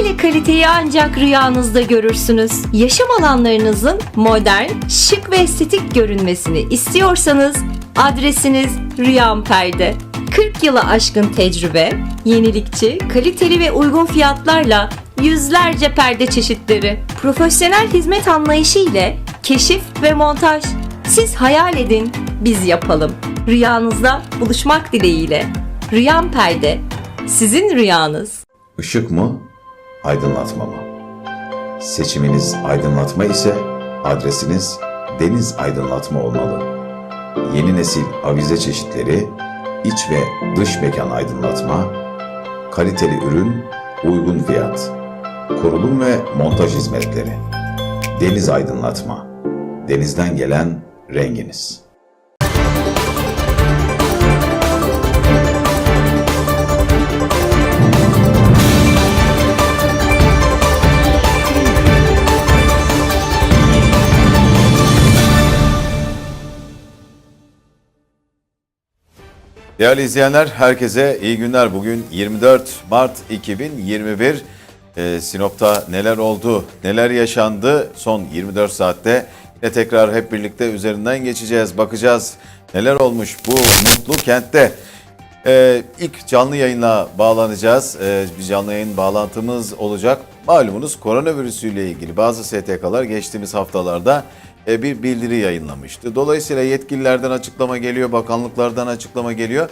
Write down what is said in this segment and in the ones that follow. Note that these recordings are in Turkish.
Böyle kaliteyi ancak rüyanızda görürsünüz. Yaşam alanlarınızın modern, şık ve estetik görünmesini istiyorsanız adresiniz Rüyam Perde. 40 yılı aşkın tecrübe, yenilikçi, kaliteli ve uygun fiyatlarla yüzlerce perde çeşitleri, profesyonel hizmet anlayışı ile keşif ve montaj. Siz hayal edin, biz yapalım. Rüyanızda buluşmak dileğiyle. Rüyam Perde, sizin rüyanız. Işık mı, aydınlatma mı? Seçiminiz aydınlatma ise adresiniz Deniz Aydınlatma olmalı. Yeni nesil avize çeşitleri, iç ve dış mekan aydınlatma, kaliteli ürün, uygun fiyat, kurulum ve montaj hizmetleri. Deniz Aydınlatma. Denizden gelen renginiz. Değerli izleyenler, herkese iyi günler. Bugün 24 Mart 2021. Ee, Sinop'ta neler oldu, neler yaşandı son 24 saatte yine tekrar hep birlikte üzerinden geçeceğiz, bakacağız neler olmuş bu mutlu kentte. Ee, ilk canlı yayına bağlanacağız. Ee, bir canlı yayın bağlantımız olacak. Malumunuz koronavirüsüyle ilgili bazı STK'lar geçtiğimiz haftalarda bir bildiri yayınlamıştı. Dolayısıyla yetkililerden açıklama geliyor, bakanlıklardan açıklama geliyor.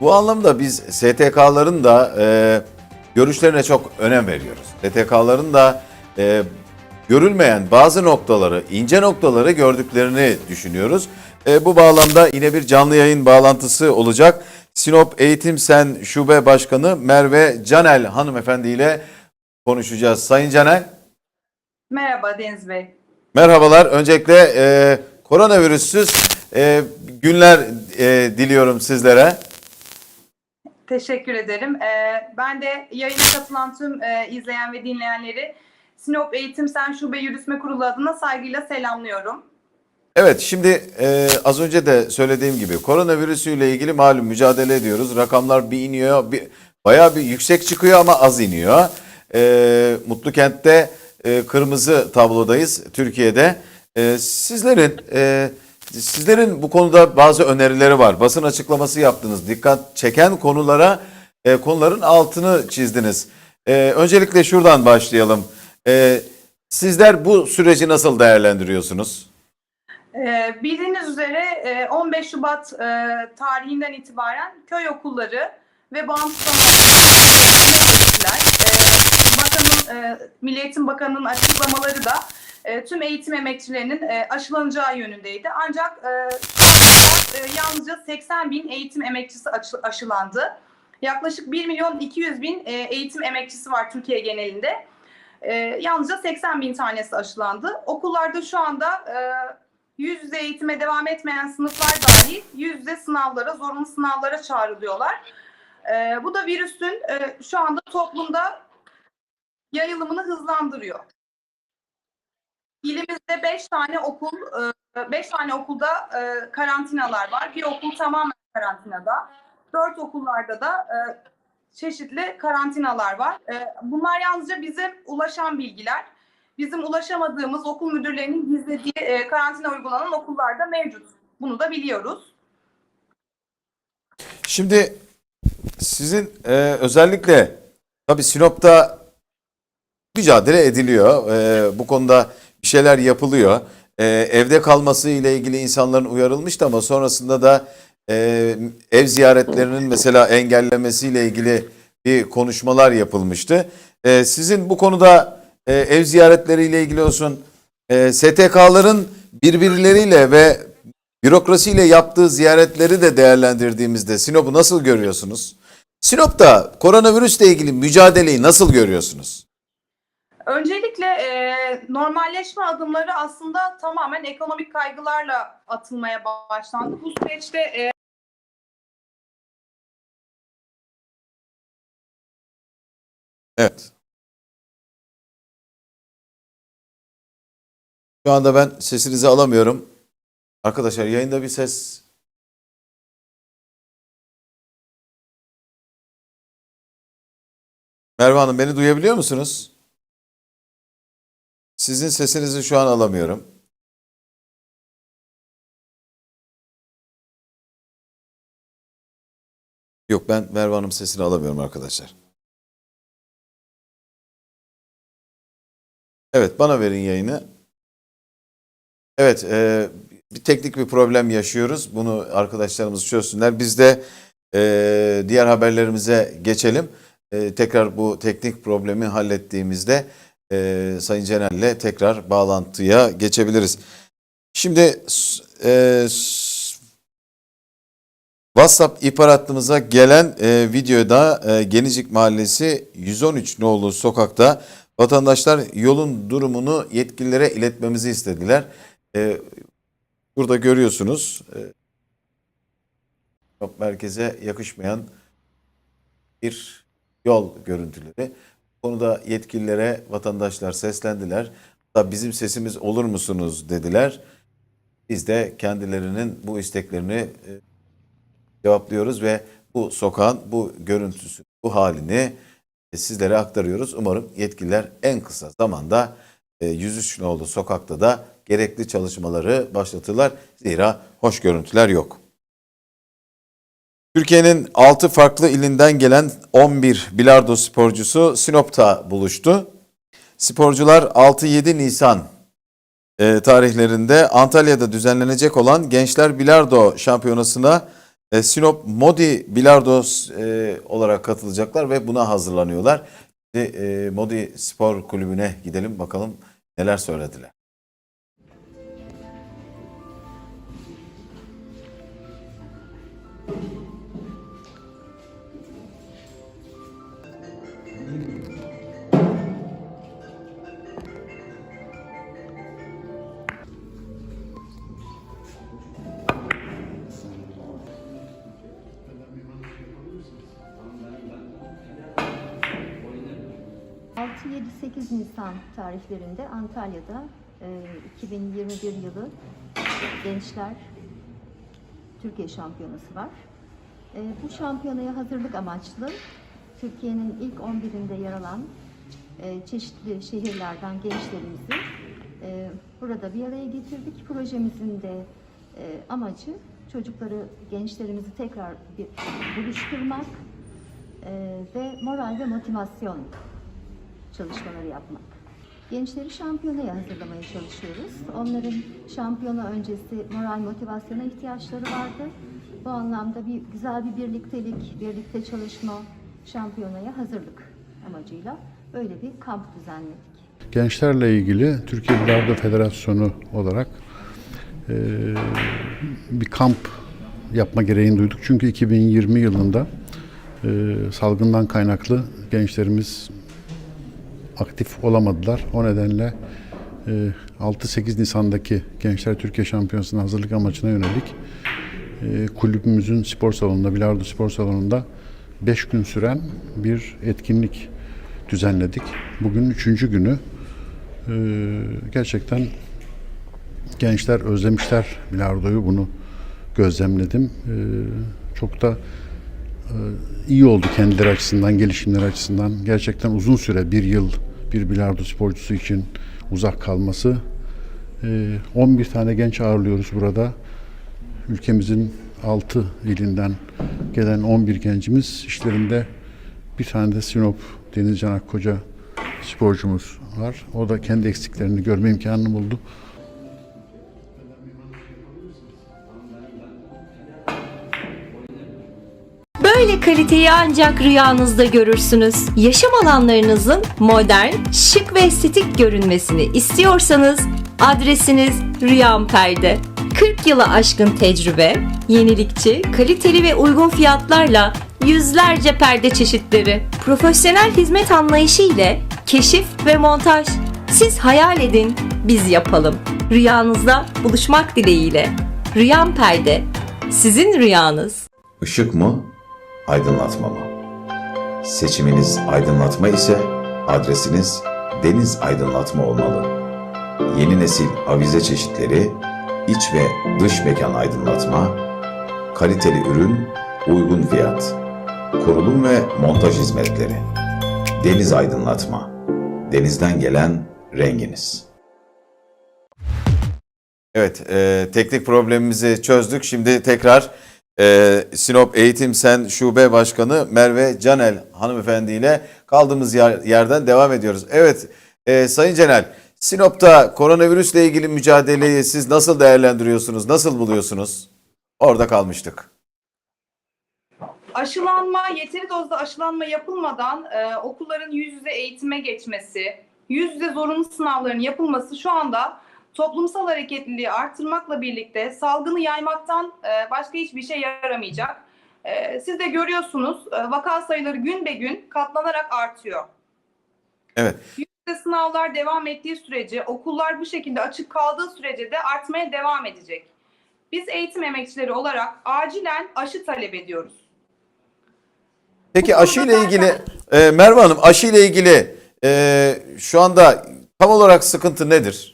Bu anlamda biz STK'ların da e, görüşlerine çok önem veriyoruz. STK'ların da e, görülmeyen bazı noktaları, ince noktaları gördüklerini düşünüyoruz. E, bu bağlamda yine bir canlı yayın bağlantısı olacak. Sinop Eğitim Sen Şube Başkanı Merve Canel hanımefendi ile konuşacağız. Sayın Canel. Merhaba Deniz Bey. Merhabalar. Öncelikle e, koronavirüssüz e, günler e, diliyorum sizlere. Teşekkür ederim. Ee, ben de yayına katılan tüm e, izleyen ve dinleyenleri Sinop Eğitim Sen Şube Yürütme Kurulu adına saygıyla selamlıyorum. Evet şimdi e, az önce de söylediğim gibi koronavirüsüyle ilgili malum mücadele ediyoruz. Rakamlar bir iniyor, bir, bayağı bir yüksek çıkıyor ama az iniyor. E, Mutlu Kent'te e, kırmızı tablodayız Türkiye'de. E, sizlerin e, sizlerin bu konuda bazı önerileri var. Basın açıklaması yaptınız. Dikkat çeken konulara e, konuların altını çizdiniz. E, öncelikle şuradan başlayalım. Sizler bu süreci nasıl değerlendiriyorsunuz? Ee, bildiğiniz üzere e, 15 Şubat e, tarihinden itibaren köy okulları ve bağımsız sanatçılar, e, Bakanın, e, Milli Eğitim Bakanı'nın açıklamaları da e, tüm eğitim emekçilerinin e, aşılanacağı yönündeydi. Ancak e, e, yalnızca 80 bin eğitim emekçisi aşı- aşılandı. Yaklaşık 1 milyon 200 bin eğitim emekçisi var Türkiye genelinde. Yalnızca 80 bin tanesi aşılandı. Okullarda şu anda yüz yüze eğitime devam etmeyen sınıflar dahil yüz yüze sınavlara, zorunlu sınavlara çağrılıyorlar. E, bu da virüsün e, şu anda toplumda yayılımını hızlandırıyor. İlimizde 5 tane okul, 5 tane okulda e, karantinalar var. Bir okul tamamen karantinada. 4 okullarda da e, çeşitli karantinalar var. E, Bunlar yalnızca bize ulaşan bilgiler. Bizim ulaşamadığımız okul müdürlerinin gizlediği e, karantina uygulanan okullarda mevcut. Bunu da biliyoruz. Şimdi sizin e, özellikle tabii Sinop'ta mücadele ediliyor. E, bu konuda bir şeyler yapılıyor. E, evde kalması ile ilgili insanların uyarılmıştı ama sonrasında da e, ev ziyaretlerinin mesela engellemesiyle ilgili bir konuşmalar yapılmıştı. E, sizin bu konuda e, ev ziyaretleriyle ilgili olsun e, STK'ların birbirleriyle ve bürokrasiyle yaptığı ziyaretleri de değerlendirdiğimizde Sinop'u nasıl görüyorsunuz? Sinop'ta koronavirüsle ilgili mücadeleyi nasıl görüyorsunuz? Öncelikle e, normalleşme adımları aslında tamamen ekonomik kaygılarla atılmaya başlandı. Bu süreçte e, Evet. Şu anda ben sesinizi alamıyorum. Arkadaşlar yayında bir ses Merve Hanım beni duyabiliyor musunuz? Sizin sesinizi şu an alamıyorum. Yok ben Merve Hanım sesini alamıyorum arkadaşlar. Evet bana verin yayını. Evet e, bir teknik bir problem yaşıyoruz. Bunu arkadaşlarımız çözsünler. Biz de e, diğer haberlerimize geçelim. E, tekrar bu teknik problemi hallettiğimizde e, Sayın Cener'le tekrar bağlantıya geçebiliriz. Şimdi e, WhatsApp ihbar hattımıza gelen e, videoda e, Genicik Mahallesi 113 nolu sokakta vatandaşlar yolun durumunu yetkililere iletmemizi istediler. E, burada görüyorsunuz e, merkeze yakışmayan bir yol görüntüleri. Bu konuda yetkililere vatandaşlar seslendiler. Hatta bizim sesimiz olur musunuz dediler. Biz de kendilerinin bu isteklerini e, cevaplıyoruz ve bu sokağın bu görüntüsü, bu halini e, sizlere aktarıyoruz. Umarım yetkililer en kısa zamanda e, 103 nolu sokakta da gerekli çalışmaları başlatırlar. Zira hoş görüntüler yok. Türkiye'nin 6 farklı ilinden gelen 11 bilardo sporcusu Sinop'ta buluştu. Sporcular 6-7 Nisan e, tarihlerinde Antalya'da düzenlenecek olan Gençler Bilardo Şampiyonası'na e, Sinop Modi Bilardo e, olarak katılacaklar ve buna hazırlanıyorlar. Modi Spor Kulübü'ne gidelim bakalım neler söylediler. Altı, yedi, sekiz Nisan tarihlerinde Antalya'da e, 2021 yılı Gençler Türkiye Şampiyonası var. E, bu şampiyonaya hazırlık amaçlı Türkiye'nin ilk 11'inde yer alan e, çeşitli şehirlerden gençlerimizi e, burada bir araya getirdik. Projemizin de e, amacı çocukları, gençlerimizi tekrar bir buluşturmak e, ve moral ve motivasyon çalışmaları yapmak. Gençleri şampiyonaya hazırlamaya çalışıyoruz. Onların şampiyona öncesi moral motivasyona ihtiyaçları vardı. Bu anlamda bir güzel bir birliktelik, birlikte çalışma, şampiyonaya hazırlık amacıyla böyle bir kamp düzenledik. Gençlerle ilgili Türkiye Bilardo Federasyonu olarak eee, bir kamp yapma gereğini duyduk. Çünkü 2020 yılında eee, salgından kaynaklı gençlerimiz aktif olamadılar. O nedenle eee, 6-8 Nisan'daki Gençler Türkiye Şampiyonası'na hazırlık amacına yönelik eee, kulübümüzün spor salonunda, Bilardo Spor Salonu'nda 5 gün süren bir etkinlik düzenledik. Bugün üçüncü günü. Ee, gerçekten gençler özlemişler bilardoyu bunu gözlemledim. Çok da e, iyi oldu kendileri açısından, gelişimleri açısından. Gerçekten uzun süre bir yıl bir bilardo sporcusu için uzak kalması. Ee, 11 tane genç ağırlıyoruz burada. Ülkemizin 6 ilinden gelen 11 gencimiz işlerinde bir tane de Sinop Denizcan Akkoca sporcumuz var. O da kendi eksiklerini görme imkanını buldu. Böyle kaliteyi ancak rüyanızda görürsünüz. Yaşam alanlarınızın modern, şık ve estetik görünmesini istiyorsanız adresiniz Rüyam Perde. 40 yılı aşkın tecrübe, yenilikçi, kaliteli ve uygun fiyatlarla yüzlerce perde çeşitleri, profesyonel hizmet anlayışı ile keşif ve montaj. Siz hayal edin, biz yapalım. Rüyanızda buluşmak dileğiyle. Rüyam Perde, sizin rüyanız. Işık mı, aydınlatma mı? Seçiminiz aydınlatma ise adresiniz Deniz Aydınlatma olmalı. Yeni nesil avize çeşitleri, iç ve dış mekan aydınlatma, kaliteli ürün, uygun fiyat, kurulum ve montaj hizmetleri. Deniz aydınlatma. Denizden gelen renginiz. Evet, e, teknik problemimizi çözdük. Şimdi tekrar e, Sinop Eğitim Sen Şube Başkanı Merve Canel hanımefendi ile kaldığımız yer- yerden devam ediyoruz. Evet, e, Sayın Canel, Sinop'ta koronavirüsle ilgili mücadeleyi siz nasıl değerlendiriyorsunuz, nasıl buluyorsunuz? Orada kalmıştık. Aşılanma, yeteri dozda aşılanma yapılmadan e, okulların yüz yüze eğitime geçmesi, yüz yüze zorunlu sınavların yapılması şu anda toplumsal hareketliliği artırmakla birlikte salgını yaymaktan e, başka hiçbir şey yaramayacak. E, siz de görüyorsunuz e, vaka sayıları gün be gün katlanarak artıyor. Evet, sınavlar devam ettiği sürece, okullar bu şekilde açık kaldığı sürece de artmaya devam edecek. Biz eğitim emekçileri olarak acilen aşı talep ediyoruz. Peki aşı ile ilgili, e, Merve Hanım aşı ile ilgili e, şu anda tam olarak sıkıntı nedir?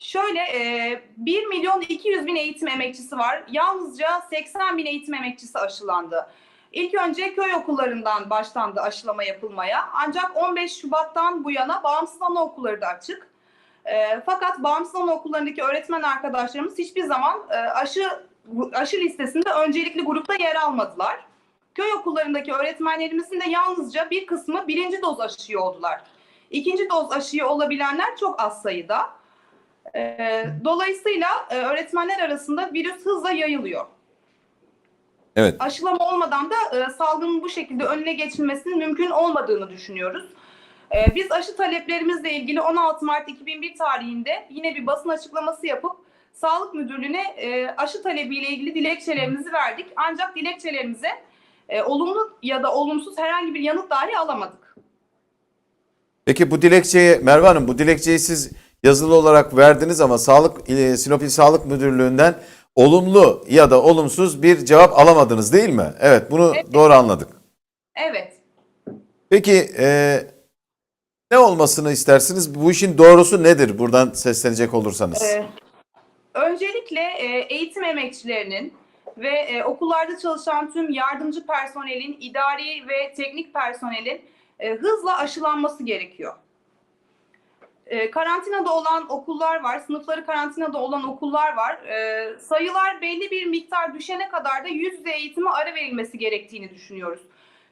Şöyle e, 1 milyon 200 bin eğitim emekçisi var. Yalnızca 80 bin eğitim emekçisi aşılandı. İlk önce köy okullarından başlandı aşılama yapılmaya. Ancak 15 Şubat'tan bu yana bağımsız anaokulları da açık. E, fakat bağımsız anaokullarındaki öğretmen arkadaşlarımız hiçbir zaman e, aşı aşı listesinde öncelikli grupta yer almadılar. Köy okullarındaki öğretmenlerimizin de yalnızca bir kısmı birinci doz aşıyı oldular. İkinci doz aşıyı olabilenler çok az sayıda. Ee, dolayısıyla e, öğretmenler arasında virüs hızla yayılıyor. Evet. Aşılama olmadan da e, salgının bu şekilde önüne geçilmesinin mümkün olmadığını düşünüyoruz. Ee, biz aşı taleplerimizle ilgili 16 Mart 2001 tarihinde yine bir basın açıklaması yapıp Sağlık Müdürlüğü'ne e, aşı talebiyle ilgili dilekçelerimizi verdik. Ancak dilekçelerimize e, olumlu ya da olumsuz herhangi bir yanıt dahi alamadık. Peki bu dilekçeyi Merve Hanım bu dilekçeyi siz yazılı olarak verdiniz ama Sağlık e, Sinop İl Sağlık Müdürlüğü'nden olumlu ya da olumsuz bir cevap alamadınız değil mi? Evet bunu Evet. doğru anladık. Evet. Peki e, ne olmasını istersiniz? Bu işin doğrusu nedir? Buradan seslenecek olursanız. Ee, öncelikle e, eğitim emekçilerinin ve e, okullarda çalışan tüm yardımcı personelin, idari ve teknik personelin e, hızla aşılanması gerekiyor. E, karantinada olan okullar var, sınıfları karantinada olan okullar var. E, sayılar belli bir miktar düşene kadar da yüz yüze eğitime ara verilmesi gerektiğini düşünüyoruz.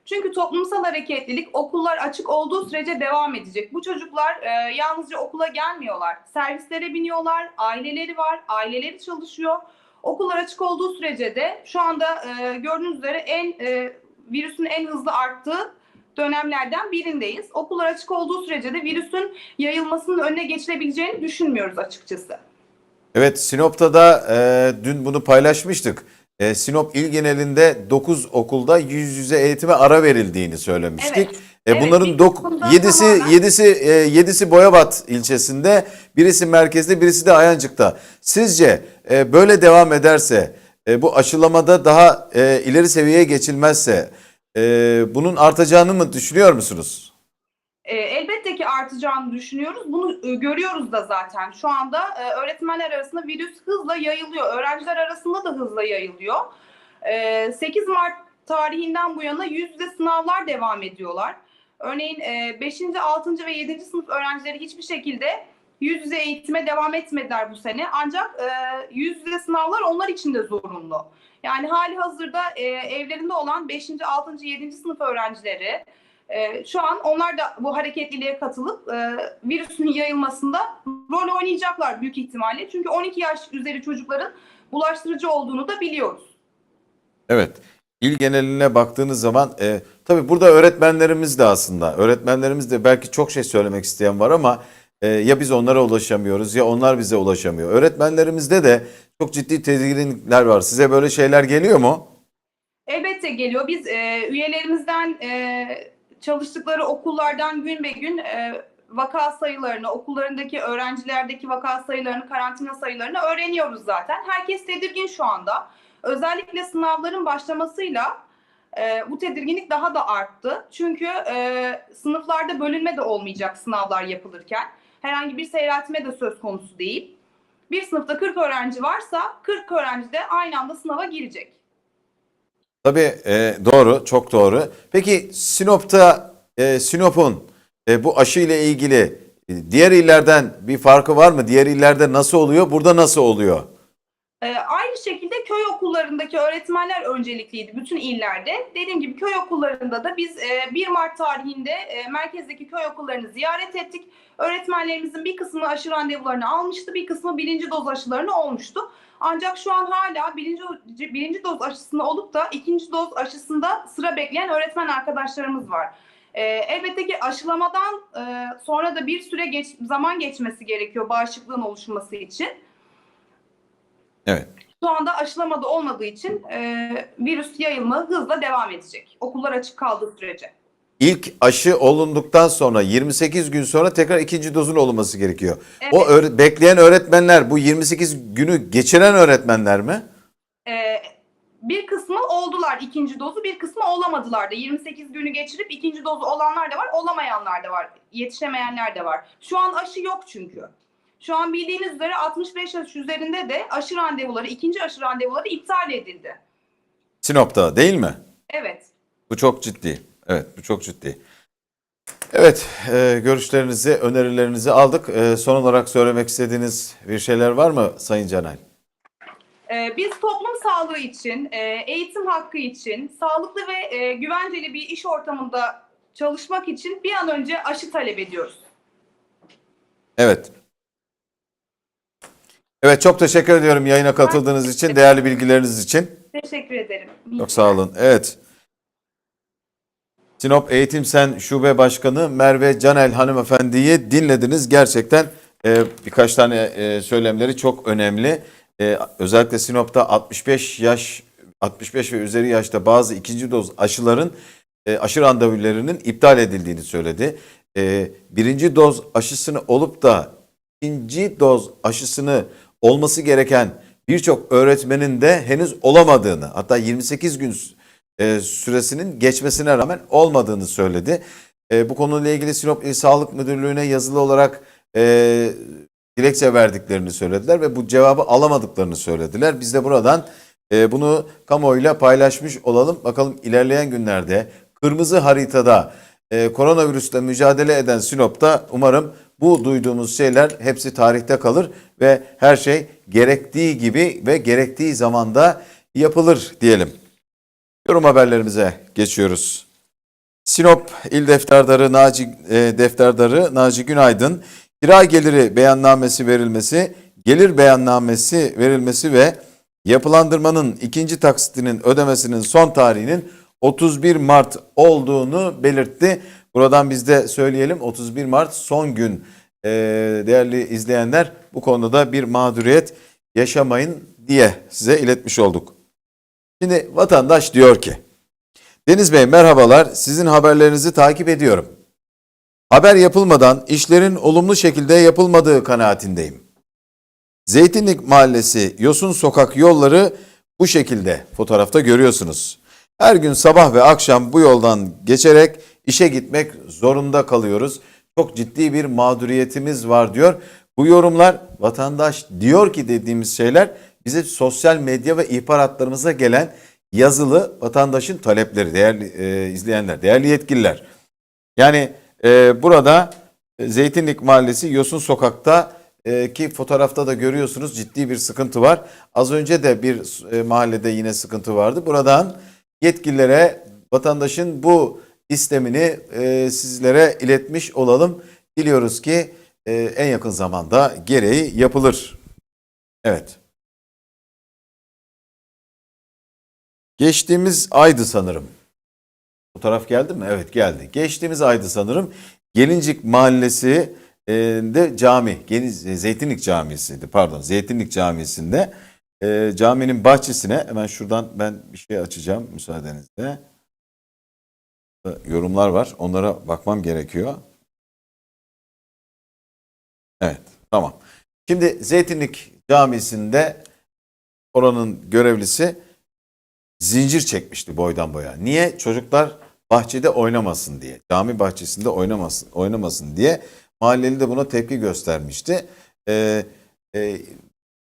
Çünkü toplumsal hareketlilik okullar açık olduğu sürece devam edecek. Bu çocuklar e, yalnızca okula gelmiyorlar. Servislere biniyorlar, aileleri var, aileleri çalışıyor. Okullar açık olduğu sürece de şu anda e, gördüğünüz üzere en e, virüsün en hızlı arttığı dönemlerden birindeyiz. Okullar açık olduğu sürece de virüsün yayılmasının önüne geçilebileceğini düşünmüyoruz açıkçası. Evet Sinop'ta da e, dün bunu paylaşmıştık. E, Sinop il genelinde 9 okulda yüz yüze eğitime ara verildiğini söylemiştik. Evet. E, Evet, bunların bir dok- kısmında 7'si tamamen- 7'si e, 7'si Boyabat ilçesinde, birisi merkezde, birisi de Ayancık'ta. Sizce e, böyle devam ederse e, bu aşılamada daha e, ileri seviyeye geçilmezse e, bunun artacağını mı düşünüyor musunuz? E, elbette ki artacağını düşünüyoruz. Bunu e, görüyoruz da zaten. Şu anda e, öğretmenler arasında virüs hızla yayılıyor. Öğrenciler arasında da hızla yayılıyor. E, 8 Mart tarihinden bu yana yüz yüze sınavlar devam ediyorlar. Örneğin e, 5. 6. ve 7. sınıf öğrencileri hiçbir şekilde yüz yüze eğitime devam etmediler bu sene. Ancak e, yüz yüze sınavlar onlar için de zorunlu. Yani hali hazırda e, evlerinde olan 5. 6. 7. sınıf öğrencileri ee, şu an onlar da bu hareketliliğe katılıp e, virüsün yayılmasında rol oynayacaklar büyük ihtimalle. Çünkü 12 yaş üzeri çocukların bulaştırıcı olduğunu da biliyoruz. Evet. İl geneline baktığınız zaman e, tabii burada öğretmenlerimiz de aslında öğretmenlerimiz de belki çok şey söylemek isteyen var ama e, ya biz onlara ulaşamıyoruz ya onlar bize ulaşamıyor. Öğretmenlerimizde de çok ciddi tedirginlikler var. Size böyle şeyler geliyor mu? Elbette geliyor. Biz e, üyelerimizden e, çalıştıkları okullardan gün be gün e, vaka sayılarını, okullarındaki öğrencilerdeki vaka sayılarını, karantina sayılarını öğreniyoruz zaten. Herkes tedirgin şu anda. Özellikle sınavların başlamasıyla e, bu tedirginlik daha da arttı. Çünkü e, sınıflarda bölünme de olmayacak sınavlar yapılırken. Herhangi bir seyreltme de söz konusu değil. Bir sınıfta 40 öğrenci varsa 40 öğrenci de aynı anda sınava girecek. Tabii e, doğru, çok doğru. Peki Sinop'ta e, Sinop'un e, bu aşı ile ilgili e, diğer illerden bir farkı var mı? Diğer illerde nasıl oluyor? Burada nasıl oluyor? Ee, aynı şekilde köy okullarındaki öğretmenler öncelikliydi bütün illerde. Dediğim gibi köy okullarında da biz e, 1 Mart tarihinde e, merkezdeki köy okullarını ziyaret ettik. Öğretmenlerimizin bir kısmı aşı randevularını almıştı, bir kısmı birinci doz aşılarını olmuştu. Ancak şu an hala birinci, birinci doz aşısını olup da ikinci doz aşısında sıra bekleyen öğretmen arkadaşlarımız var. Ee, elbette ki aşılamadan e, sonra da bir süre geç, zaman geçmesi gerekiyor bağışıklığın oluşması için. Evet. Şu anda aşılamada olmadığı için e, virüs yayılma hızla devam edecek. Okullar açık kaldığı sürece. İlk aşı olunduktan sonra 28 gün sonra tekrar ikinci dozun olunması gerekiyor. Evet. O öğre- bekleyen öğretmenler bu 28 günü geçiren öğretmenler mi? E, bir kısmı oldular ikinci dozu, bir kısmı olamadılar da. 28 günü geçirip ikinci dozu olanlar da var, olamayanlar da var, yetişemeyenler de var. Şu an aşı yok çünkü. Şu an bildiğiniz üzere 65 yaş üzerinde de aşı randevuları, ikinci aşı randevuları iptal edildi. Sinop'ta değil mi? Evet. Bu çok ciddi. Evet bu çok ciddi. Evet e, görüşlerinizi, önerilerinizi aldık. E, son olarak söylemek istediğiniz bir şeyler var mı Sayın Canel? Ee, Biz toplum sağlığı için, e, eğitim hakkı için, sağlıklı ve e, güvenceli bir iş ortamında çalışmak için bir an önce aşı talep ediyoruz. Evet. Evet çok teşekkür ediyorum yayına katıldığınız için, değerli bilgileriniz için. Teşekkür ederim. Çok sağ olun. Evet. Sinop Eğitim Sen Şube Başkanı Merve Canel hanımefendiyi dinlediniz. Gerçekten e, birkaç tane e, söylemleri çok önemli. E, özellikle Sinop'ta 65 yaş 65 ve üzeri yaşta bazı ikinci doz aşıların e, aşı randevularının iptal edildiğini söyledi. E, birinci doz aşısını olup da ikinci doz aşısını olması gereken birçok öğretmenin de henüz olamadığını hatta 28 gün e, süresinin geçmesine rağmen olmadığını söyledi. E, bu konuyla ilgili Sinop İl Sağlık Müdürlüğü'ne yazılı olarak e, dilekçe verdiklerini söylediler ve bu cevabı alamadıklarını söylediler. Biz de buradan bunu kamuoyuyla paylaşmış olalım. Bakalım ilerleyen günlerde kırmızı haritada koronavirüsle mücadele eden Sinop'ta umarım bu duyduğumuz şeyler hepsi tarihte kalır ve her şey gerektiği gibi ve gerektiği zamanda yapılır diyelim. Yorum haberlerimize geçiyoruz. Sinop İl Defterdarı Naci e, Defterdarı Naci Günaydın kira geliri beyannamesi verilmesi, gelir beyannamesi verilmesi ve yapılandırmanın ikinci taksitinin ödemesinin son tarihinin 31 Mart olduğunu belirtti. Buradan biz de söyleyelim 31 Mart son gün Ee, değerli izleyenler bu konuda bir mağduriyet yaşamayın diye size iletmiş olduk. Şimdi vatandaş diyor ki Deniz Bey merhabalar sizin haberlerinizi takip ediyorum. Haber yapılmadan işlerin olumlu şekilde yapılmadığı kanaatindeyim. Zeytinlik Mahallesi Yosun Sokak yolları bu şekilde fotoğrafta görüyorsunuz. Her gün sabah ve akşam bu yoldan geçerek işe gitmek zorunda kalıyoruz. Çok ciddi bir mağduriyetimiz var diyor. Bu yorumlar vatandaş diyor ki dediğimiz şeyler bize sosyal medya ve ihbaratlarımıza gelen yazılı vatandaşın talepleri değerli e, izleyenler, değerli yetkililer. Yani e, burada e, Zeytinlik Mahallesi Yosun Sokak'ta e, ki fotoğrafta da görüyorsunuz ciddi bir sıkıntı var. Az önce de bir e, mahallede yine sıkıntı vardı. Buradan yetkililere vatandaşın bu istemini e, sizlere iletmiş olalım. Diliyoruz ki e, en yakın zamanda gereği yapılır. Evet. Geçtiğimiz aydı sanırım. Fotoğraf geldi mi? Evet geldi. Geçtiğimiz aydı sanırım. Gelincik Mahallesi e, de cami, Geniz, Zeytinlik Camisi'ydi pardon Zeytinlik Camisi'nde e, caminin bahçesine hemen şuradan ben bir şey açacağım müsaadenizle. Yorumlar var onlara bakmam gerekiyor. Evet tamam. Şimdi Zeytinlik Camisi'nde oranın görevlisi zincir çekmişti boydan boya. Niye? Çocuklar bahçede oynamasın diye. Cami bahçesinde oynamasın, oynamasın diye. Mahalleli de buna tepki göstermişti. Ee, e,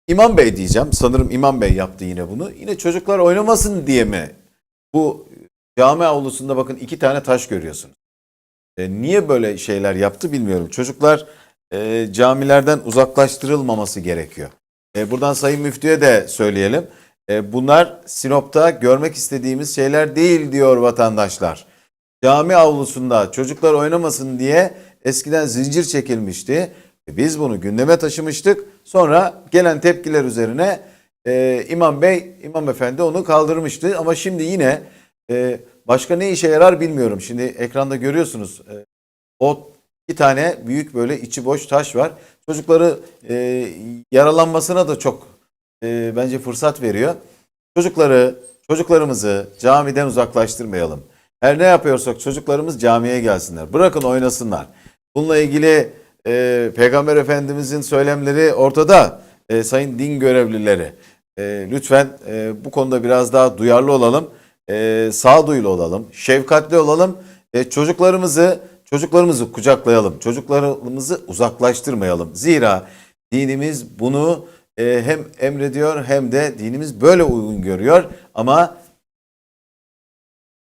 İmam Bey diyeceğim. Sanırım İmam Bey yaptı yine bunu. Yine çocuklar oynamasın diye mi? Bu cami avlusunda bakın iki tane taş görüyorsunuz. E, niye böyle şeyler yaptı bilmiyorum. Çocuklar e, camilerden uzaklaştırılmaması gerekiyor. E, buradan Sayın Müftü'ye de söyleyelim. E, bunlar Sinop'ta görmek istediğimiz şeyler değil diyor vatandaşlar. Cami avlusunda çocuklar oynamasın diye eskiden zincir çekilmişti. E, Biz bunu gündeme taşımıştık. Sonra gelen tepkiler üzerine e, İmam Bey, İmam Efendi onu kaldırmıştı. Ama şimdi yine e, başka ne işe yarar bilmiyorum. Şimdi ekranda görüyorsunuz e, o iki tane büyük böyle içi boş taş var. Çocukları e, yaralanmasına da çok e, bence fırsat veriyor. Çocukları, çocuklarımızı camiden uzaklaştırmayalım. Her ne yapıyorsak çocuklarımız camiye gelsinler. Bırakın oynasınlar. Bununla ilgili e, Peygamber Efendimizin söylemleri ortada. E, sayın din görevlileri e, lütfen e, bu konuda biraz daha duyarlı olalım. E, sağduyulu olalım. Şefkatli olalım. E, çocuklarımızı çocuklarımızı kucaklayalım. Çocuklarımızı uzaklaştırmayalım. Zira dinimiz bunu e, hem emrediyor hem de dinimiz böyle uygun görüyor. Ama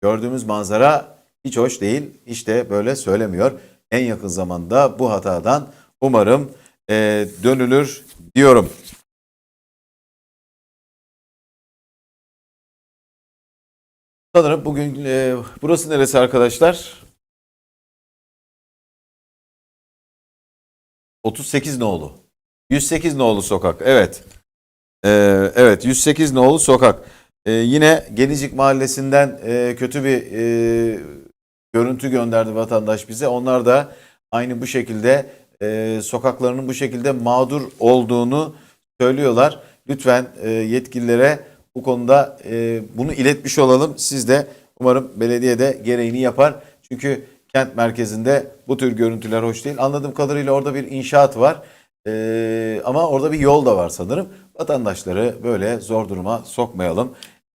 gördüğümüz manzara hiç hoş değil. İşte böyle söylemiyor. En yakın zamanda bu hatadan umarım e, dönülür diyorum. Sanırım bugün e, burası neresi arkadaşlar? 38 nolu. 108 nolu sokak. Evet. Ee, evet 108 nolu sokak. Ee, yine Genicik Mahallesi'nden e, kötü bir e, görüntü gönderdi vatandaş bize. Onlar da aynı bu şekilde e, sokaklarının bu şekilde mağdur olduğunu söylüyorlar. Lütfen e, yetkililere bu konuda e, bunu iletmiş olalım. Siz de umarım belediye de gereğini yapar. Çünkü kent merkezinde bu tür görüntüler hoş değil. Anladığım kadarıyla orada bir inşaat var. E, ama orada bir yol da var sanırım. Vatandaşları böyle zor duruma sokmayalım.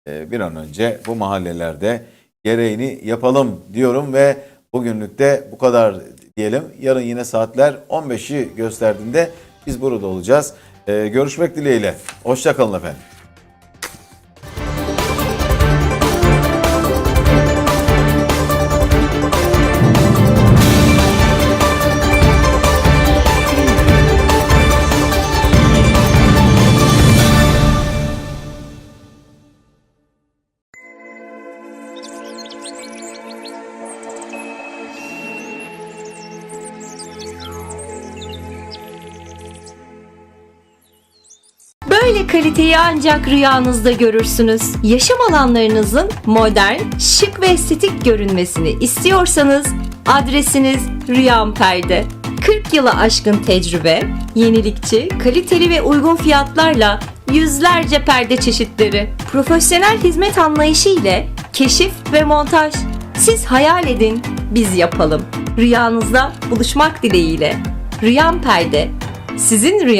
E, bir an önce bu mahallelerde gereğini yapalım diyorum ve bugünlük de bu kadar diyelim. Yarın yine saatler 15'i gösterdiğinde biz burada olacağız. E, görüşmek dileğiyle. Hoşçakalın efendim. Kaliteyi ancak rüyanızda görürsünüz. Yaşam alanlarınızın modern, şık ve estetik görünmesini istiyorsanız adresiniz Rüyam Perde. 40 yılı aşkın tecrübe, yenilikçi, kaliteli ve uygun fiyatlarla yüzlerce perde çeşitleri, profesyonel hizmet anlayışı ile keşif ve montaj. Siz hayal edin, biz yapalım. Rüyanızda buluşmak dileğiyle. Rüyam Perde. Sizin rüyanız